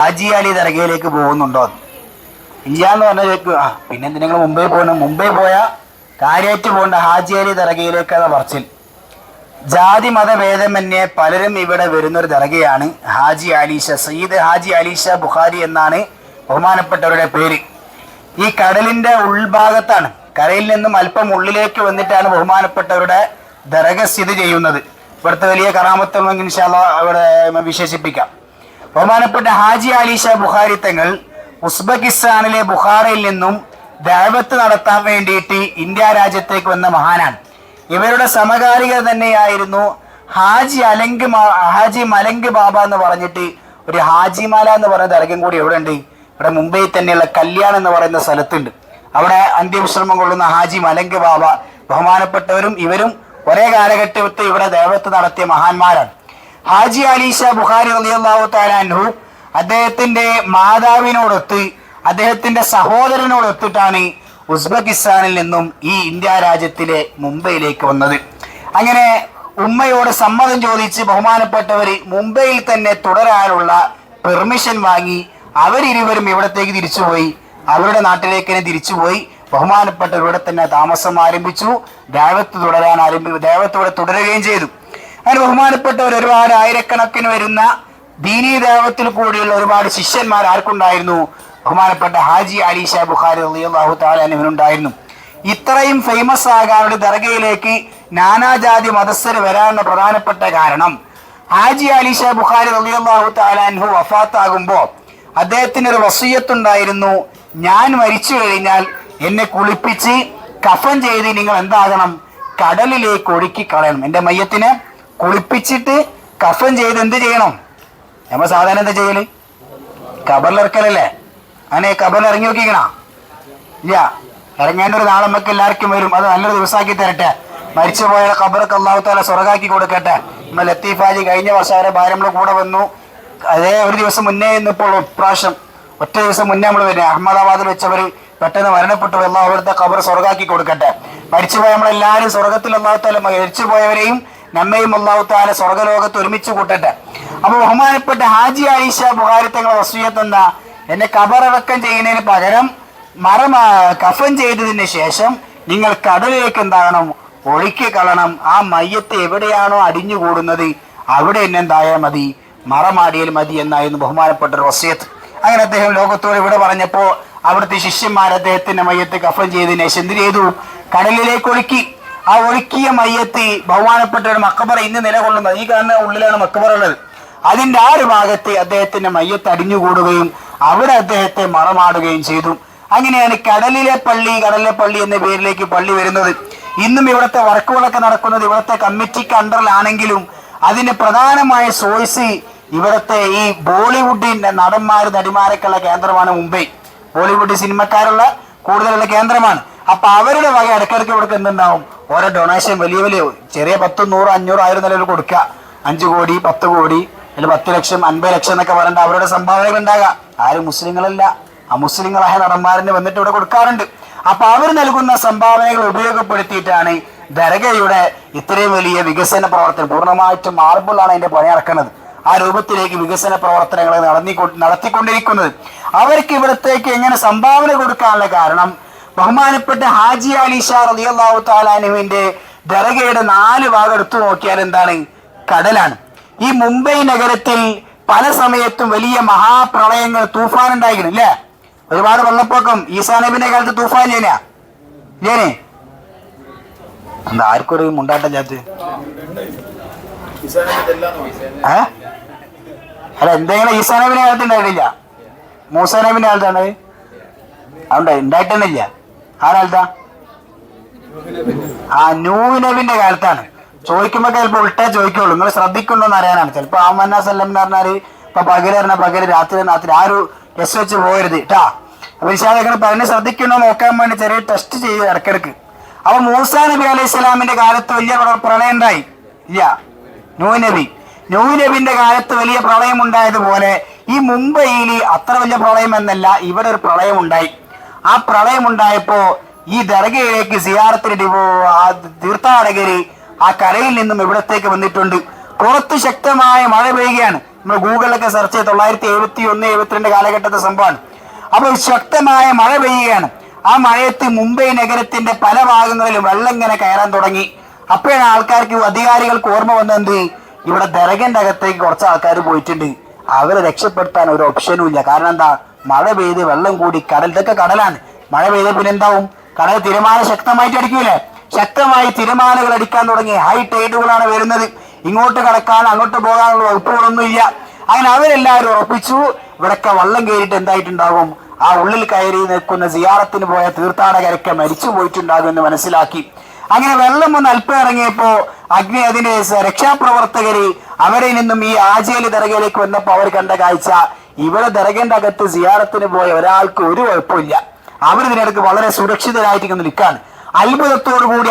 ഹാജി അലി ദർഗയിലേക്ക് പോകുന്നുണ്ടോ? ഇല്ലാന്ന് പറഞ്ഞ ആ പിന്നെ നിങ്ങൾ മുംബൈ പോകണം മുംബൈ പോയ കാര്യമായിട്ട് പോകേണ്ട ഹാജി അലി ദർഗയിലേക്ക് എന്ന പറച്ചിൽ. ജാതി മതഭേദമന്യേ പലരും ഇവിടെ വരുന്നൊരു ദർഗയാണ് ഹാജി അലീഷ. സയ്യിദ് ഹാജി അലീഷ ബുഖാരി എന്നാണ് ബഹുമാനപ്പെട്ടവരുടെ പേര്. ഈ കടലിന്റെ ഉൾഭാഗത്താണ് കരയിൽ നിന്നും അല്പം ഉള്ളിലേക്ക് വന്നിട്ടാണ് ബഹുമാനപ്പെട്ടവരുടെ ദർഗ സ്ഥിതി ചെയ്യുന്നത്. ഇവിടുത്തെ വലിയ കറാമത്വം ഇൻഷാല്ല അവിടെ വിശേഷിപ്പിക്കാം. ബഹുമാനപ്പെട്ട ഹാജി അലീഷ ബുഖാരി തങ്ങൾ ഉസ്ബെക്കിസ്ഥാനിലെ ബുഖാറയിൽ നിന്നും ദൈവത്ത് നടത്താൻ വേണ്ടിയിട്ട് ഇന്ത്യ രാജ്യത്തേക്ക് വന്ന മഹാനാണ്. ഇവരുടെ സമകാലിക തന്നെയായിരുന്നു ഹാജി അലങ്ക് ഹാജി മലങ്ക് ബാബ എന്ന് പറഞ്ഞിട്ട് ഒരു ഹാജിമാല എന്ന് പറയുന്ന ദർഗം കൂടി എവിടെ ഉണ്ട് ഇവിടെ മുംബൈ തന്നെയുള്ള കല്യാൺ എന്ന് പറയുന്ന സ്ഥലത്തുണ്ട്. അവിടെ അന്ത്യവിശ്രമം കൊള്ളുന്ന ഹാജി മലങ്ക് ബാബ ബഹുമാനപ്പെട്ടവരും ഇവരും ഒരേ കാലഘട്ടത്തിൽ ഇവിടെ ദേവത്ത് നടത്തിയ മഹാന്മാരാണ്. ഹാജി അലീഷ ബുഖാരി റളിയല്ലാഹു താലാൻഹു അദ്ദേഹത്തിന്റെ മാതാവിനോടൊത്ത് അദ്ദേഹത്തിന്റെ സഹോദരനോടൊത്തിട്ടാണ് ഉസ്ബെക്കിസ്ഥാനിൽ നിന്നും ഈ ഇന്ത്യ രാജ്യത്തിലെ മുംബൈയിലേക്ക് വന്നത്. അങ്ങനെ ഉമ്മയോട് സമ്മതം ചോദിച്ച് ബഹുമാനപ്പെട്ടവർ മുംബൈയിൽ തന്നെ തുടരാനുള്ള പെർമിഷൻ വാങ്ങി അവരിരുവരും ഇവിടത്തേക്ക് തിരിച്ചുപോയി. അവരുടെ നാട്ടിലേക്ക് തന്നെ തിരിച്ചുപോയി. ബഹുമാനപ്പെട്ടവരുടെ തന്നെ താമസം ആരംഭിച്ചു. ദേവത്ത് തുടരാൻ ആരംഭി ദേവത്തോടെ തുടരുകയും ചെയ്തു. അങ്ങനെ ബഹുമാനപ്പെട്ടവർ ഒരുപാട് ആയിരക്കണക്കിന് വരുന്ന ദീനീ ദേവത്തിൽ കൂടിയുള്ള ഒരുപാട് ശിഷ്യന്മാർ ആർക്കുണ്ടായിരുന്നു? ബഹുമാനപ്പെട്ട ഹാജി അലീഷ ബുഖാരി അള്ളാഹു താലാനുണ്ടായിരുന്നു ഇത്രയും ഫേമസ് ആകാനുള്ള ദർഗയിലേക്ക് നാനാജാതി മതസ്ഥർ വരാനുള്ള പ്രധാനപ്പെട്ട കാരണം ഹാജി അലീഷ ബുഖാരി അള്ളാഹു താലാൻഹു വഫാത്താകുമ്പോൾ അദ്ദേഹത്തിന് ഒരു വസൂയത്തുണ്ടായിരുന്നു. ഞാൻ മരിച്ചു കഴിഞ്ഞാൽ എന്നെ കുളിപ്പിച്ച് കഫൻ ചെയ്ത് നിങ്ങൾ എന്താകണം? കടലിലേക്ക് ഒഴുക്കി കളയണം. എന്റെ മയ്യത്തിനെ കുളിപ്പിച്ചിട്ട് കഫൻ ചെയ്ത് എന്ത് ചെയ്യണം? നമ്മൾ സാധാരണ എന്താ ചെയ്യൽ? കബറിലിറക്കലല്ലേ? അങ്ങനെ കബറിൽ ഇറങ്ങി നോക്കിക്കണ? ഇല്ല. ഇറങ്ങേണ്ട ഒരു നാളെ നമുക്ക് എല്ലാവർക്കും വരും. അത് നല്ലൊരു ദിവസമാക്കി തരട്ടെ. മരിച്ചു പോയ കബറൊക്കെ അള്ളാഹുത്താല സ്വർഗാക്കി കൊടുക്കട്ടെ. നമ്മൾ ലത്തീഫാജി കഴിഞ്ഞ വർഷം അവരെ ഭാര്യ നമ്മളെ കൂടെ വന്നു. അതേ ഒരു ദിവസം മുന്നേ ഇന്നിപ്പോൾ ഇപ്രാവശ്യം ഒറ്റ ദിവസം മുന്നേ നമ്മൾ വരുന്നത് അഹമ്മദാബാദിൽ വെച്ചവർ പെട്ടെന്ന് മരണപ്പെട്ടു അള്ളാഹു അവിടുത്തെ ഖബർ സ്വർഗാക്കി കൊടുക്കട്ടെ. മരിച്ചുപോയ നമ്മളെല്ലാവരും സ്വർഗത്തിൽ അള്ളാഹുത്താല മരിച്ചുപോയവരെയും മരിച്ചു പോയവരെയും നമ്മയും അള്ളാഹു താല സ്വർഗലോകത്ത് ഒരുമിച്ച് കൂട്ടട്ടെ. അപ്പൊ ബഹുമാനപ്പെട്ട ഹാജി ആയിഷ ബുഹാരി തങ്ങൾ വസൂയത്ത് എന്താ? എന്നെ കബറടക്കം ചെയ്യുന്നതിന് പകരം മറമ കഫൻ ചെയ്തതിന് ശേഷം നിങ്ങൾ കടലിലേക്ക് എന്താകണം? ഒഴുക്കി കളണം. ആ മയ്യത്ത് എവിടെയാണോ അടിഞ്ഞുകൂടുന്നത് അവിടെ എന്നെ എന്തായാൽ മതി. മറമാടിയാൽ മതി എന്നായിരുന്നു ബഹുമാനപ്പെട്ട ഒരു വസ്യത്ത് അങ്ങനെ അദ്ദേഹം ലോകത്തോട് ഇവിടെ പറഞ്ഞപ്പോൾ അവിടുത്തെ ശിഷ്യന്മാർ അദ്ദേഹത്തിന്റെ മയ്യത്ത് കഫൻ ചെയ്തതിന് ശേഷം എന്ത് ചെയ്തു? കടലിലേക്ക് ഒഴുക്കി. ആ ഒഴുക്കിയ മയ്യത്ത് ബഹുമാനപ്പെട്ട ഒരു മക്കബറ ഇന്ന് നിലകൊള്ളുന്നത്. ഈ കാണുന്ന ഉള്ളിലാണ് മക്കബറ ഉള്ളത് അതിന്റെ ആ ഒരു ഭാഗത്ത് അദ്ദേഹത്തിന്റെ മയ്യത്ത് അടിഞ്ഞുകൂടുകയും അവിടെ അദ്ദേഹത്തെ മറമാടുകയും ചെയ്തു. അങ്ങനെയാണ് കടലിലെ പള്ളി കടലിലെ പള്ളി എന്ന പേരിലേക്ക് പള്ളി വരുന്നത്. ഇന്നും ഇവിടുത്തെ വർക്കുകളൊക്കെ നടക്കുന്നത് ഇവിടുത്തെ കമ്മിറ്റിക്ക് അണ്ടറിലാണെങ്കിലും അതിന്റെ പ്രധാനമായ സോഴ്സ് ഇവിടുത്തെ ഈ ബോളിവുഡിന്റെ നടന്മാർ നടിമാരൊക്കെയുള്ള കേന്ദ്രമാണ് മുംബൈ. ബോളിവുഡ് സിനിമക്കാരുള്ള കൂടുതലുള്ള കേന്ദ്രമാണ്. അപ്പൊ അവരുടെ വക ഇടയ്ക്കിടയ്ക്ക് ഇവിടെ എന്തുണ്ടാവും? ഓരോ ഡൊണേഷൻ വലിയ വലിയ ചെറിയ പത്തും നൂറ് അഞ്ഞൂറ് ആയിരം നിലയിൽ കൊടുക്കുക. അഞ്ചു കോടി പത്ത് കോടി അല്ലെങ്കിൽ പത്ത് ലക്ഷം അൻപത് ലക്ഷം എന്നൊക്കെ പറഞ്ഞിട്ട് അവരുടെ സംഭാവനകൾ ഉണ്ടാകാം ആരും മുസ്ലിങ്ങളല്ല. അമുസ്ലിങ്ങളായ നടന്മാരിന് വന്നിട്ട് ഇവിടെ കൊടുക്കാറുണ്ട്. അപ്പൊ അവർ നൽകുന്ന സംഭാവനകൾ ഉപയോഗപ്പെടുത്തിയിട്ടാണ് ദരഗയുടെ ഇത്രയും വലിയ വികസന പ്രവർത്തനം പൂർണമായിട്ടും മാർബിളാണ് അതിന്റെ പണി നടക്കുന്നത്. ആ രൂപത്തിലേക്ക് വികസന പ്രവർത്തനങ്ങൾ നടന്നി നടത്തിക്കൊണ്ടിരിക്കുന്നത്. അവർക്ക് ഇവിടത്തേക്ക് എങ്ങനെ സംഭാവന കൊടുക്കാനുള്ള കാരണം ബഹുമാനപ്പെട്ട ഹാജി അലി ഷാ റളിയല്ലാഹു താലാനുവിന്റെ ദർഗയുടെ നാല് ഭാഗം എടുത്തു നോക്കിയാൽ എന്താണ്? കടലാണ്. ഈ മുംബൈ നഗരത്തിൽ പല സമയത്തും വലിയ മഹാപ്രളയങ്ങൾ തൂഫാൻ ഉണ്ടായിരുന്നു അല്ലേ? ഒരുപാട് വെള്ളപ്പൊക്കം. ഈസാ നബിന്റെ കാലത്ത് തൂഫാൻ ഇല്ലേനാ? ഇല്ലേനെ? എന്താ ആർക്കൊരു മുണ്ടാട്ടല്ലാത്ത ഏ? അല്ല എന്തെങ്കിലും ഈസാ നബിന്റെ കാലത്ത് ഉണ്ടായിട്ടില്ല മൂസാ നബിന്റെ കാലത്താണ് അതുണ്ടായി ഉണ്ടായിട്ടൊന്നുമില്ല. ആരാലത്താ ആ നൂഹ് നബിന്റെ കാലത്താണ്. ചോദിക്കുമ്പോ ചിലപ്പോ ഉൾട്ടേ ചോദിക്കുള്ളൂ. നിങ്ങൾ ശ്രദ്ധിക്കുന്നുണ്ടോ എന്ന് അറിയാനാണ്. ചിലപ്പോ ആമന്ന സല്ലം എന്ന് പറഞ്ഞാൽ ഇപ്പൊ പകൽ പറഞ്ഞ പകൽ രാത്രി രാത്രി ആ ഒരു ടെസ്റ്റ് വെച്ച് പോകരുത് കേട്ടാ അപ്പൊ ഇഷാദങ്ങൾ പറഞ്ഞ് ശ്രദ്ധിക്കണോ നോക്കാൻ വേണ്ടി ചെറിയ ടെസ്റ്റ് ചെയ്ത് ഇടക്കിടക്ക് അപ്പൊ മൂസാ നബി അലൈഹി ഇസ്ലാമിന്റെ കാലത്ത് വലിയ പ്ര- പ്രളയം ഉണ്ടായി. ഇല്ല. നൂ നബി നൂ നബിന്റെ കാലത്ത് വലിയ പ്രളയം ഉണ്ടായതുപോലെ ഈ മുംബൈയിൽ അത്ര വലിയ പ്രളയം എന്നല്ല ഇവിടെ ഒരു പ്രളയം ഉണ്ടായി. ആ പ്രളയം ഉണ്ടായപ്പോ ഈ ദർഗയിലേക്ക് സിയാറത്തിന് തീർത്ഥാടകര് ആ കരയിൽ നിന്നും ഇവിടത്തേക്ക് വന്നിട്ടുണ്ട്. പുറത്ത് ശക്തമായ മഴ പെയ്യുകയാണ്. നമ്മൾ ഗൂഗിളിലൊക്കെ സെർച്ച് ചെയ്ത് തൊള്ളായിരത്തി എഴുപത്തി ഒന്ന് എഴുപത്തിരണ്ട് കാലഘട്ടത്തെ സംഭവമാണ്. അപ്പോൾ ശക്തമായ മഴ പെയ്യുകയാണ്. ആ മഴയത്ത് മുംബൈ നഗരത്തിന്റെ പല ഭാഗങ്ങളിലും വെള്ളം ഇങ്ങനെ കയറാൻ തുടങ്ങി. അപ്പോഴാണ് ആൾക്കാർക്ക് അധികാരികൾക്ക് ഓർമ്മ വന്നെന്ത് ഇവിടെ ദരകന്റെ അകത്തേക്ക് കുറച്ച് ആൾക്കാർ പോയിട്ടുണ്ട്. അവരെ രക്ഷപ്പെടുത്താൻ ഒരു ഓപ്ഷനും ഇല്ല. കാരണം എന്താ? മഴ പെയ്ത് വെള്ളം കൂടി കടൽ ഇതൊക്കെ കടലാണ്. മഴ പെയ്ത പിന്നെ എന്താവും? കടൽ തിരമാല ശക്തമായിട്ട് അടിക്കൂലേ? ശക്തമായി തിരമാലകൾ അടിക്കാൻ തുടങ്ങി ഹൈ ടൈഡുകളാണ് വരുന്നത്. ഇങ്ങോട്ട് കടക്കാൻ അങ്ങോട്ട് പോകാനുള്ള വകുപ്പുകളൊന്നും ഇല്ല അങ്ങനെ അവരെല്ലാവരും ഉറപ്പിച്ചു. ഇവിടൊക്കെ വള്ളം കയറിയിട്ട് എന്തായിട്ടുണ്ടാകും? ആ ഉള്ളിൽ കയറി നിൽക്കുന്ന സിയാറത്തിന് പോയ തീർത്ഥാടകരൊക്കെ മരിച്ചു പോയിട്ടുണ്ടാകും എന്ന് മനസ്സിലാക്കി. അങ്ങനെ വെള്ളം ഒന്ന് അല്പം ഇറങ്ങിയപ്പോ അഗ്നി അതിന്റെ രക്ഷാപ്രവർത്തകരെ രക്ഷാപ്രവർത്തകര് അവരെ നിന്നും ഈ ആചേലി തിറകയിലേക്ക് വന്നപ്പോ അവർ കണ്ട കാഴ്ച. ഇവിടെ ദരകന്റെ അകത്ത് സിയാറത്തിന് പോയ ഒരാൾക്ക് ഒരു കുഴപ്പമില്ല. അവർ ഇതിനിടയ്ക്ക് വളരെ സുരക്ഷിതരായിട്ട് ഇങ്ങനെ നിൽക്കാണ്. അത്ഭുതത്തോടു കൂടി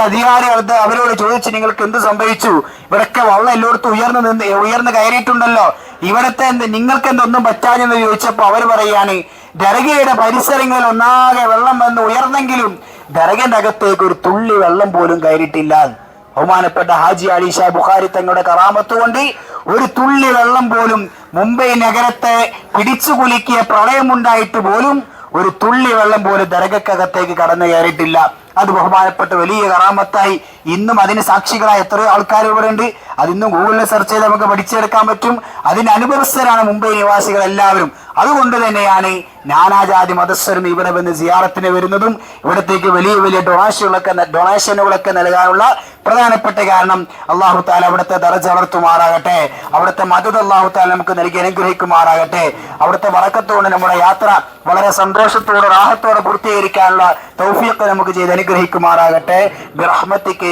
അടുത്ത് അവരോട് ചോദിച്ചു നിങ്ങൾക്ക് എന്ത് സംഭവിച്ചു? ഇവിടൊക്കെ വള്ളം എല്ലായിടത്തും ഉയർന്നു നിന്ന് ഉയർന്നു കയറിയിട്ടുണ്ടല്ലോ. ഇവിടത്തെ എന്ത് നിങ്ങൾക്ക് എന്തൊന്നും പറ്റാഞ്ഞെന്ന് ചോദിച്ചപ്പോ അവർ പറയാണ് ദരകയുടെ പരിസരങ്ങളിൽ ഒന്നാകെ വെള്ളം വന്ന് ഉയർന്നെങ്കിലും ദരകന്റെ അകത്തേക്ക് ഒരു തുള്ളി വെള്ളം പോലും കയറിയിട്ടില്ല. ബഹുമാനപ്പെട്ട ഹാജി അലീഷ ബുഖാരി തങ്ങളുടെ കറാമത്ത് കൊണ്ട് ഒരു തുള്ളി വെള്ളം പോലും മുംബൈ നഗരത്തെ പിടിച്ചു കുലുക്കിയ പ്രളയമുണ്ടായിട്ട് പോലും ഒരു തുള്ളി വെള്ളം പോലും ദരകക്കകത്തേക്ക് കടന്നു കയറിയിട്ടില്ല. അത് ബഹുമാനപ്പെട്ട വലിയ കറാമത്തായി. ഇന്നും അതിന് സാക്ഷികളായ എത്രയോ ആൾക്കാർ ഇവിടെ ഉണ്ട് അതിന്നും ഗൂഗിളിൽ സെർച്ച് ചെയ്ത് നമുക്ക് പഠിച്ചെടുക്കാൻ പറ്റും. അതിന് അനുഭവസ്ഥരാണ് മുംബൈ നിവാസികൾ എല്ലാവരും. അതുകൊണ്ട് തന്നെയാണ് നാനാജാതി മതസ്ഥരും ഇവിടെ വന്ന് സിയാറത്തിന് വരുന്നതും ഇവിടത്തേക്ക് വലിയ വലിയ ഡൊണേഷനുകളൊക്കെ ഡൊണേഷനുകളൊക്കെ നൽകാനുള്ള പ്രധാനപ്പെട്ട കാരണം അള്ളാഹു താല അവിടുത്തെ ദറജ വളർത്തുമാറാകട്ടെ. അവിടുത്തെ മദത് അള്ളാഹു താല നമുക്ക് നൽകി അനുഗ്രഹിക്കുമാറാകട്ടെ. അവിടുത്തെ വഴക്കത്തോടെ നമ്മുടെ യാത്ര വളരെ സന്തോഷത്തോടെ റാഹത്തോടെ പൂർത്തീകരിക്കാനുള്ള തൗഫിയൊക്കെ നമുക്ക് ചെയ്ത് അനുഗ്രഹിക്കുമാറാകട്ടെ. ബിറഹ്മത്തിക്ക്